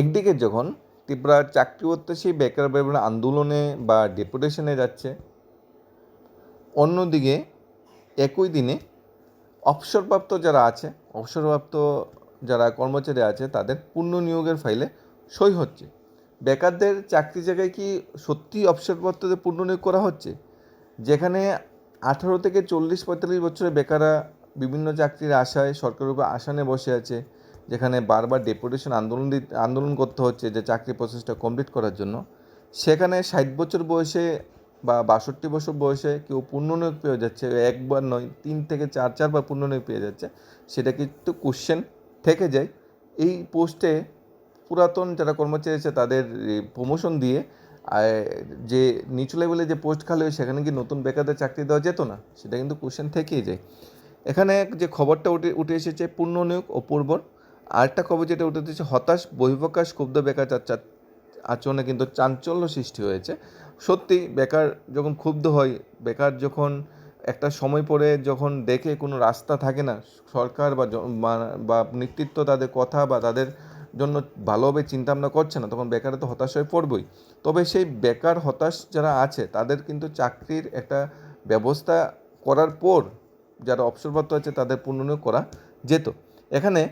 একদিকে যখন ত্রিপুরার চাকরি বেকার বেকার আন্দোলনে বা ডেপুটেশনে যাচ্ছে, অন্যদিকে একই দিনে অবসরপ্রাপ্ত যারা আছে, অবসরপ্রাপ্ত যারা কর্মচারী আছে, তাদের পূর্ণ নিয়োগের ফাইলে সই হচ্ছে। বেকারদের চাকরি জায়গায় কি সত্যি অবসরপ্রাপ্তদের পূর্ণ নিয়োগ করা হচ্ছে? যেখানে আঠারো থেকে চল্লিশ পঁয়তাল্লিশ বছরের বেকাররা বিভিন্ন চাকরির আশায় সরকারের উপর আশা নিয়ে বসে আছে যেখানে বারবার ডেপুটেশন আন্দোলন আন্দোলন করতে হচ্ছে যে চাকরি প্রসেসটা কমপ্লিট করার জন্য, সেখানে ষাট বছর বয়সে বা বাষট্টি বছর বয়সে কেউ পূর্ণনিয়োগ পেয়ে যাচ্ছে, একবার নয়, তিন থেকে চার, চারবার পূর্ণনিয়োগ পেয়ে যাচ্ছে, সেটা কিন্তু কোশ্চেন থেকে যায়। এই পোস্টে পুরাতন যারা কর্মচারী আছে তাদের প্রমোশন দিয়ে যে নিচু লেভেলে যে পোস্ট খালি হয় সেখানে কি নতুন বেকারদের চাকরি দেওয়া যেত না? সেটা কিন্তু কোশ্চেন থেকেই যায়। এখানে যে খবরটা উঠে উঠে এসেছে, পূর্ণ নিয়োগ ও পূর্বর আরেকটা খবর যেটা উঠে দিচ্ছে হতাশ, বহিঃপ্রকাশ, ক্ষুব্ধ, বেকার আচরণে কিন্তু চাঞ্চল্য সৃষ্টি হয়েছে। সত্যি, বেকার যখন ক্ষুব্ধ হয়, বেকার যখন একটা সময় পরে যখন দেখে কোনো রাস্তা থাকে না, সরকার বা বা- নেতৃত্ব তাদের কথা বা তাদের জন্য ভালোভাবে ভাবনা করছে না, তখন বেকারে তো হতাশ হয়ে পড়বই। তবে সেই বেকার হতাশ যারা আছে, তাদের কিন্তু চাকরির একটা ব্যবস্থা করার পর যারা অবসরপ্রাপ্ত আছে, তাদের পুনর্নিয়োগ করা যেত। এখানে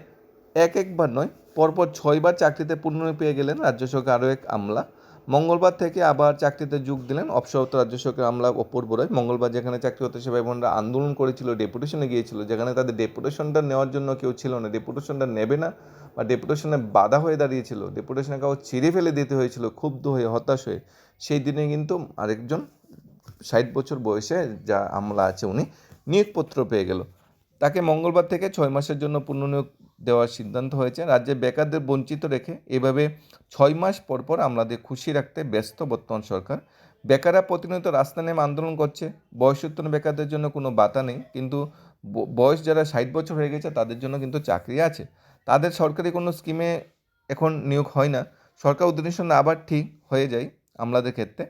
এক একবার নয়, পরপর ছয়বার চাকরিতে পুনর্নিয়োগ পেয়ে গেলেন রাজ্য সরকার আরও এক আমলা। মঙ্গলবার থেকে আবার চাকরিতে যোগ দিলেন অবসরপ্রাপ্ত রাজ্য আমলা অপূর্ব রায় মঙ্গলবার যেখানে চাকরি হতে সে ভাই বোনরা আন্দোলন করেছিল, ডেপুটেশনে গিয়েছিল, যেখানে তাদের ডেপুটেশনটা নেওয়ার জন্য কেউ ছিল না। ডেপুটেশনটা নেবে না বা ডেপুটেশনে বাধা হয়ে দাঁড়িয়েছিল, ডেপুটেশনে কাউ ছিঁড়ে ফেলে দিতে হয়েছিল, ক্ষুব্ধ হয়ে, হতাশ হয়ে। সেই দিনে কিন্তু আরেকজন ষাট বছর বয়সে যা আমলা আছে উনি নিয়োগপত্র পেয়ে গেল। তাকে মঙ্গলবার থেকে ছয় মাসের জন্য পুনর্নিয়োগ দেওয়ার সিদ্ধান্ত হয়েছে। রাজ্যে বেকারদের বঞ্চিত রেখে এভাবে ছয় মাস পর পর আমলাদের খুশি রাখতে ব্যস্ত বর্তমান সরকার। বেকাররা প্রতিনিয়ত রাস্তা নেমে আন্দোলন করছে। বয়সোত্তর বেকারদের জন্য কোনো বাতা নেই, কিন্তু বয়স যারা ষাট বছর হয়ে গেছে তাদের জন্য কিন্তু চাকরি আছে। তাদের সরকারি কোনো স্কিমে এখন নিয়োগ হয় না। সরকার উদ্দেশ্য আবার ঠিক হয়ে যায় আমলাদের ক্ষেত্রে।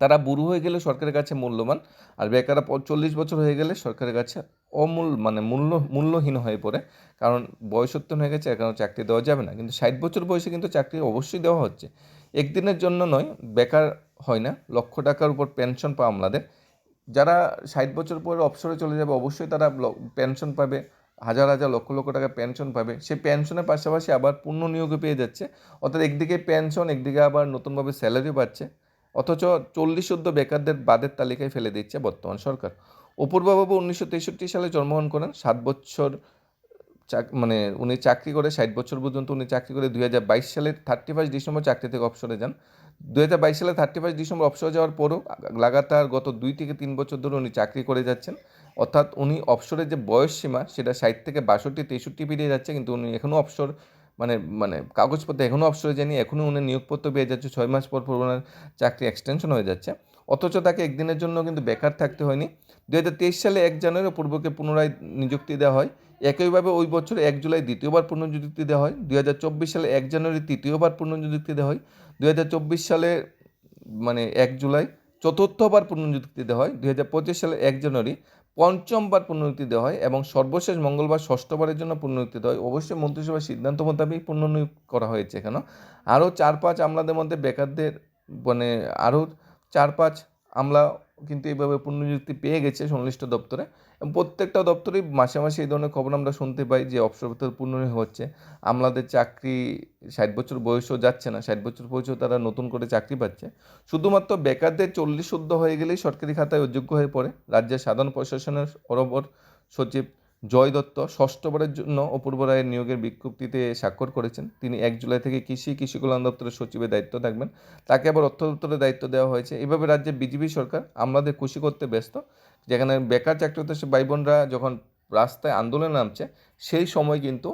তারা বুড়ো হয়ে গেলে সরকারের কাছে মূল্যবান, আর বেকাররা চল্লিশ বছর হয়ে গেলে সরকারের কাছে অমূল মানে মূল্য, মূল্যহীন হয়ে পড়ে। কারণ বয়সোত্তর হয়ে গেছে এখন চাকরি দেওয়া যাবে না। কিন্তু ষাট বছর বয়সে কিন্তু চাকরি অবশ্যই দেওয়া হচ্ছে। একদিনের জন্য নয়, বেকার হয় না। লক্ষ টাকার উপর পেনশন পাওয়া আমলাদের। যারা ষাট বছর পরে অবসরে চলে যাবে, অবশ্যই তারা পেনশন পাবে। হাজার হাজার, লক্ষ লক্ষ টাকা পেনশন পাবে। সেই পেনশনের পাশাপাশি আবার পূর্ণ নিয়োগে পেয়ে যাচ্ছে। অর্থাৎ একদিকে পেনশন একদিকে আবার নতুনভাবে স্যালারি পাচ্ছে। অথচ চল্লিশ চোদ্দ বেকারদের বাদের তালিকায় ফেলে দিচ্ছে বর্তমান সরকার। অপূর্ববাবু উনিশশো তেষট্টি সালে জন্মগ্রহণ করেন। সাত বছর মানে উনি চাকরি করে, ষাট বছর পর্যন্ত উনি চাকরি করে দুই হাজার বাইশ সালের থার্টি ফার্স্ট ডিসেম্বর চাকরি থেকে অবসরে যান। দুই হাজার বাইশ সালে থার্টি ফার্স্ট ডিসেম্বর অবসরে যাওয়ার পরও লাগাতার গত দুই থেকে তিন বছর ধরে উনি চাকরি করে যাচ্ছেন। অর্থাৎ উনি অবসরের যে বয়স সীমা, সেটা ষাট থেকে বাষট্টি, তেষট্টি পেরিয়ে যাচ্ছে, কিন্তু উনি এখনও অবসর মানে মানে কাগজপত্র এখনও অবসরে যায়নি। এখনও উনি নিয়োগপত্র পেয়ে যাচ্ছে। ছয় মাস পর পর ওনার চাকরি এক্সটেনশন হয়ে যাচ্ছে। অথচ তাকে একদিনের জন্য কিন্তু বেকার থাকতে হয়নি। দু হাজার তেইশ সালে এক জানুয়ারি পূর্বকে পুনরায় নিযুক্তি দেওয়া হয়। একইভাবে ওই বছর এক জুলাই দ্বিতীয়বার পুনর্নিযুক্তি দেওয়া হয়। দুই হাজার চব্বিশ সালে এক জানুয়ারি তৃতীয়বার পুনর্নিযুক্তি দেওয়া হয়। দু হাজার চব্বিশ সালে মানে এক জুলাই চতুর্থবার পুনর্নিযুক্তি দেওয়া হয়। দু হাজার পঁচিশ সালে এক জানুয়ারি পঞ্চমবার পুনর্নিযুক্তি দেওয়া হয় এবং সর্বশেষ মঙ্গলবার ষষ্ঠবারের জন্য পুনর্নিযুক্তি দেওয়া হয়। অবশ্যই মন্ত্রিসভার সিদ্ধান্ত মোতাবেক পুনর্নিয়োগ করা হয়েছে এখানে। আরও চার পাঁচ আমলাদের মধ্যে বেকারদের মানে আরও চার পাঁচ আমলা কিন্তু এইভাবে পুনর্নিযুক্তি পেয়ে গেছে সংশ্লিষ্ট দপ্তরে। প্রত্যেকটা দপ্তরেই মাসে মাসে এই ধরনের খবর আমরা শুনতে পাই যে অবসরপ্রাপ্ত পূর্ণ হচ্ছে। আমলাদের চাকরি ষাট বছর বয়সও যাচ্ছে না, ষাট বছর বয়সেও তারা নতুন করে চাকরি পাচ্ছে। শুধুমাত্র বেকারদের চল্লিশ শুদ্ধ হয়ে গেলেই সরকারি খাতায় অযোগ্য হয়ে পড়ে। রাজ্যের সাধারণ প্রশাসনের অরবর সচিব জয় দত্ত ষষ্ঠবারের জন্য অপূর্ব রায়ের নিয়োগের বিজ্ঞপ্তিতে স্বাক্ষর করেছেন। তিনি এক জুলাই থেকে কৃষি কৃষি কল্যাণ দপ্তরের সচিবের দায়িত্ব থাকবেন। তাকে আবার অর্থ দপ্তরের দায়িত্ব দেওয়া হয়েছে। এভাবে রাজ্যে বিজেপি সরকার আমলাদের খুশি করতে ব্যস্ত। যেখানে বেকার চাকরি সে ভাই বোনরা যখন রাস্তায় আন্দোলনে নামছে, সেই সময় কিন্তু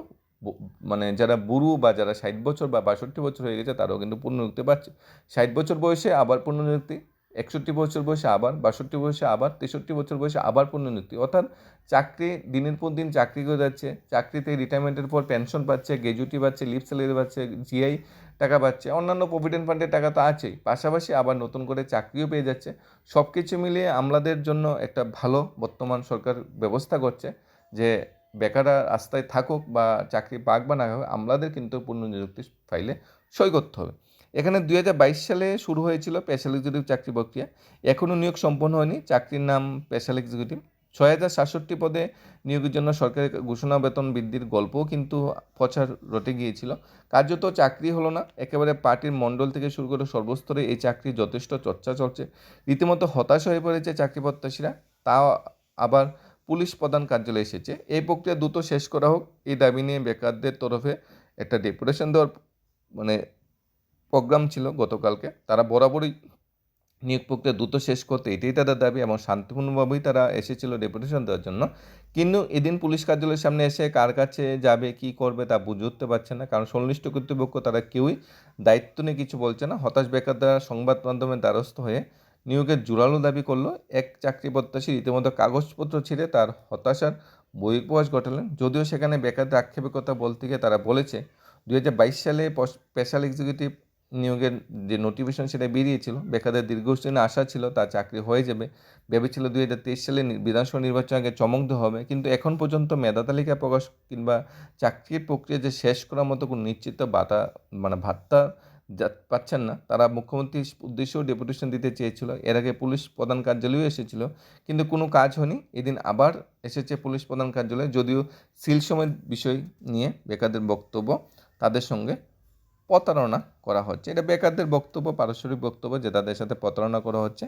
মানে যারা বুড়ো বা যারা ষাট বছর বা বাষট্টি বছর হয়ে গেছে, তারাও কিন্তু পুনর্নিযুক্তি পাচ্ছে। ষাট বছর বয়সে আবার পুনর্নিযুক্তি একষট্টি বছর বয়সে আবার, বাষট্টি বয়সে আবার, তেষট্টি বছর বয়সে আবার পুনর্নিযুক্তি অর্থাৎ চাকরি, দিনের পর দিন চাকরি করে যাচ্ছে, চাকরিতে রিটায়ারমেন্টের পর পেনশন পাচ্ছে গ্র্যাজুইটি পাচ্ছে লিভ স্যালারি পাচ্ছে জিআই টাকা পাচ্ছে, অন্যান্য প্রভিডেন্ট ফান্ডের টাকা তো আছেই। পাশাপাশি আবার নতুন করে চাকরিও পেয়ে যাচ্ছে। সব কিছু মিলিয়ে আমলাদের জন্য একটা ভালো বর্তমান সরকার ব্যবস্থা করছে যে বেকাররা রাস্তায় থাকুক বা চাকরি পাক বা না হোক আমলাদের কিন্তু পূর্ণ নিযুক্তি ফাইলে সই করতে হবে। এখানে দুই হাজার বাইশ সালে শুরু হয়েছিল স্পেশাল এক্সিকিউটিভ চাকরি প্রক্রিয়া। এখনও নিয়োগ সম্পন্ন হয়নি, চাকরির নাম স্পেশাল এক্সিকিউটিভ। ছয় হাজার সাতষট্টি পদে নিয়োগের জন্য সরকারের ঘোষণা বেতন বৃদ্ধির গল্পও কিন্তু প্রচার রটে গিয়েছিল। কার্যত চাকরি হলো না, একেবারে পার্টির মণ্ডল থেকে শুরু করে সর্বস্তরে এই চাকরি যথেষ্ট চর্চা চলছে। রীতিমতো হতাশ হয়ে পড়েছে চাকরি প্রত্যাশীরা, তাও আবার পুলিশ প্রধান কার্যালয়ে এসেছে। এই প্রক্রিয়া দ্রুত শেষ করা হোক, এই দাবি নিয়ে বেকারদের তরফে একটা ডেপুটেশন দেওয়ার মানে প্রোগ্রাম ছিল গতকালকে, তারা বরাবরই নিয়োগ প্রক্রিয়া দ্রুত শেষ করতে এটাই তাদের দাবি এবং শান্তিপূর্ণভাবেই তারা এসেছিল ডেপুটেশন দেওয়ার জন্য। কিন্তু এদিন পুলিশ কার্যালয়ের সামনে এসে কার কাছে যাবে, কি করবে তা বুঝে উঠতে পারছে না, কারণ সংশ্লিষ্ট কর্তৃপক্ষ তারা কেউই দায়িত্ব নিয়ে কিছু বলছে না। হতাশ বেকাররা সংবাদ মাধ্যমের দ্বারস্থ হয়ে নিয়োগের জোরালো দাবি করল এক চাকরি প্রত্যাশী রীতিমতো কাগজপত্র ছিঁড়ে তার হতাশার বহিঃপ্রকাশ ঘটালেন। যদিও সেখানে বেকারদের আক্ষেপের কথা বলতে গিয়ে তারা বলেছে দু হাজার বাইশ সালে স্পেশাল এক্সিকিউটিভ নিয়োগের যে নোটিফিকেশন সেটা বেরিয়েছিল, বেকারদের দীর্ঘদিনের আশা ছিল তার চাকরি হয়ে যাবে। ভেবেছিল দুই হাজার তেইশ সালে বিধানসভা নির্বাচন আগে চমক হবে, কিন্তু এখন পর্যন্ত মেধা তালিকা প্রকাশ কিংবা চাকরির প্রক্রিয়া যে শেষ করার মতো কোনো নিশ্চিত বাতা মানে ভাত্তা পাচ্ছেন না। তারা মুখ্যমন্ত্রীর উদ্দেশ্যেও ডেপুটেশন দিতে চেয়েছিল। এর আগে পুলিশ প্রধান কার্যালয়েও এসেছিল, কিন্তু কোনো কাজ হয়নি। এদিন আবার এসেছে পুলিশ প্রধান কার্যালয়ে, যদিও সিল সময়ের বিষয় নিয়ে বেকারদের বক্তব্য তাদের সঙ্গে প্রতারণা করা হচ্ছে। এটা বেকারদের বক্তব্য, পারস্পরিক বক্তব্য যে তাদের সাথে প্রতারণা করা হচ্ছে।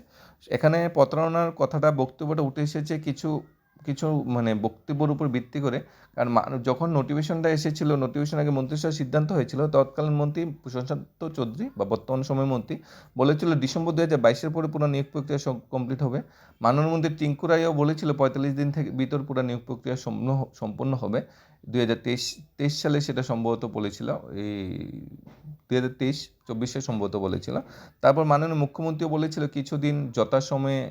এখানে প্রতারণার কথাটা বক্তব্যটা উঠে এসেছে কিছু কিছু মানে বক্তব্যের উপর ভিত্তি করে, কারণ যখন নোটিফিকেশনটা এসেছিল নোটিফিকেশন আগে মন্ত্রিসভার সিদ্ধান্ত হয়েছিল, তৎকালীন মন্ত্রী প্রশান্ত চৌধুরী বা বর্তমান সময় মন্ত্রী বলেছিল ডিসেম্বর দু হাজার বাইশের পরে পুরো নিয়োগ প্রক্রিয়া কমপ্লিট হবে। মাননীয় মন্ত্রী টিঙ্কু রায়ও বলেছিল পঁয়তাল্লিশ দিন থেকে ভিতর পুরো নিয়োগ প্রক্রিয়া সম্পূর্ণ হবে। দুই হাজার তেইশ তেইশ সালে সেটা সম্ভবত বলেছিল, এই দুই হাজার তেইশ, চব্বিশে সম্ভবত বলেছিল। তারপর মাননীয় মুখ্যমন্ত্রীও বলেছিল কিছুদিন যথাসময়ে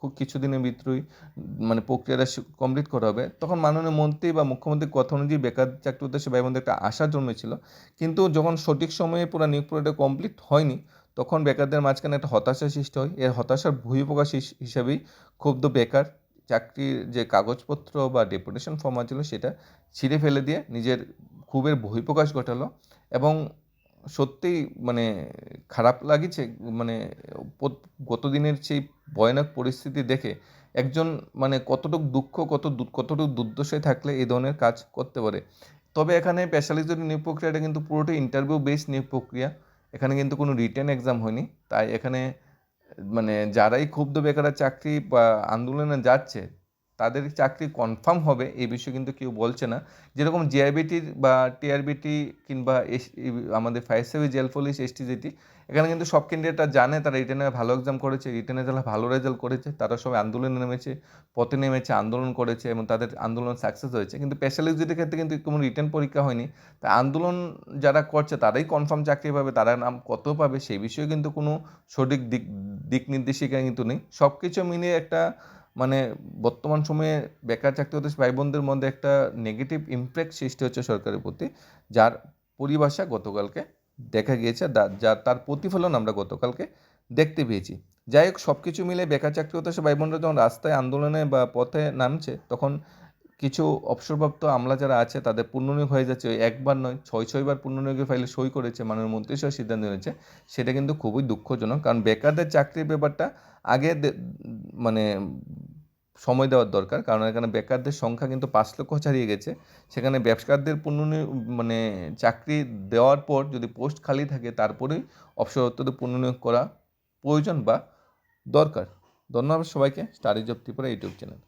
খুব কিছুদিনের ভিতরেই মানে প্রক্রিয়াটা কমপ্লিট করা হবে। তখন মাননীয় মন্ত্রী বা মুখ্যমন্ত্রীর কথা অনুযায়ী বেকার চাকরি উদ্দেশ্যে বোনদের একটা আশা জন্মেছিল। কিন্তু যখন সঠিক সময়ে পুরো নিয়োগ প্রক্রিয়াটা কমপ্লিট হয়নি, তখন বেকারদের মাঝখানে একটা হতাশার সৃষ্টি হয়। এর হতাশার বহিঃপ্রকাশ হিস- হিসাবেই ক্ষুব্ধ বেকার চাকরির যে কাগজপত্র বা ডেপুটেশন ফর্ম ছিল সেটা ছিঁড়ে ফেলে দিয়ে নিজের ক্ষোভের বহিঃপ্রকাশ ঘটালো এবং সত্যিই মানে খারাপ লাগিছে মানে গত দিনের সেই ভয়ানক পরিস্থিতি দেখে একজন মানে কতটুকু দুঃখ, কত কতটুকু দুর্দশায় থাকলে এই ধরনের কাজ করতে পারে। তবে এখানে স্পেশালিস্ট নিয়োগ প্রক্রিয়াটা কিন্তু পুরোটাই ইন্টারভিউ বেস নিয়োগ প্রক্রিয়া। এখানে কিন্তু কোনো রিটেন এক্সাম হয়নি। তাই এখানে মানে যারাই ক্ষুব্ধ বেকারের চাকরি বা আন্দোলনে যাচ্ছে তাদের চাকরি কনফার্ম হবে, এই বিষয়ে কিন্তু কেউ বলছে না। যেরকম জিআইবিটির বা টিআরবিটি কিংবা এস আমাদের fire service jail police STGT এখানে কিন্তু সব ক্যান্ডিডেটরা জানে, তারা রিটেনে ভালো এক্সাম করেছে রিটেনে যারা ভালো রেজাল্ট করেছে, তারা সবাই আন্দোলনে নেমেছে, পথে নেমেছে, আন্দোলন করেছে এবং তাদের আন্দোলন সাকসেস হয়েছে। কিন্তু স্পেশালিস্টদের ক্ষেত্রে কিন্তু কোনো রিটার্ন পরীক্ষা হয়নি। তা আন্দোলন যারা করছে, তারাই কনফার্ম চাকরি পাবে, তারা নাম কত পাবে, সেই বিষয়ে কিন্তু কোনো সঠিক দিক দিক নির্দেশিকা কিন্তু নেই। সব কিছু মিলিয়ে একটা মানে বর্তমান সময়ে বেকার চাকরি হতে ভাই বোনদের মধ্যে একটা নেগেটিভ ইমপ্যাক্ট সৃষ্টি হচ্ছে সরকারের প্রতি, যার পরিভাষা গতকালকে দেখা গিয়েছে যা তার প্রতিফলন আমরা গতকালকে দেখতে পেয়েছি। যাই হোক সব কিছু মিলে বেকার চাকরি হতে ভাই বোনরা যখন রাস্তায় আন্দোলনে বা পথে নামছে, তখন কিছু অবসরপ্রাপ্ত আমলা যারা আছে, তাদের পুনর্নিয়োগ হয়ে যাচ্ছে। ওই একবার নয়, ছয় ছয়বার পুনর্নিয়োগের ফাইলে সই করেছে মাননীয় মন্ত্রিসভার সিদ্ধান্ত নিয়েছে। সেটা কিন্তু খুবই দুঃখজনক, কারণ বেকারদের চাকরির ব্যাপারটা আগে মানে সময় দেওয়ার দরকার, কারণ এখানে বেকারদের সংখ্যা কিন্তু পাঁচ লক্ষ ছাড়িয়ে গেছে। সেখানে ব্যবসাকারদের পুনর্নিয়োগ মানে চাকরি দেওয়ার পর যদি পোস্ট খালি থাকে, তারপরেই অবসরপ্রাপ্তদের পুনর্নিয়োগ করা প্রয়োজন বা দরকার। ধন্যবাদ সবাইকে, study job Tripura YouTube channel.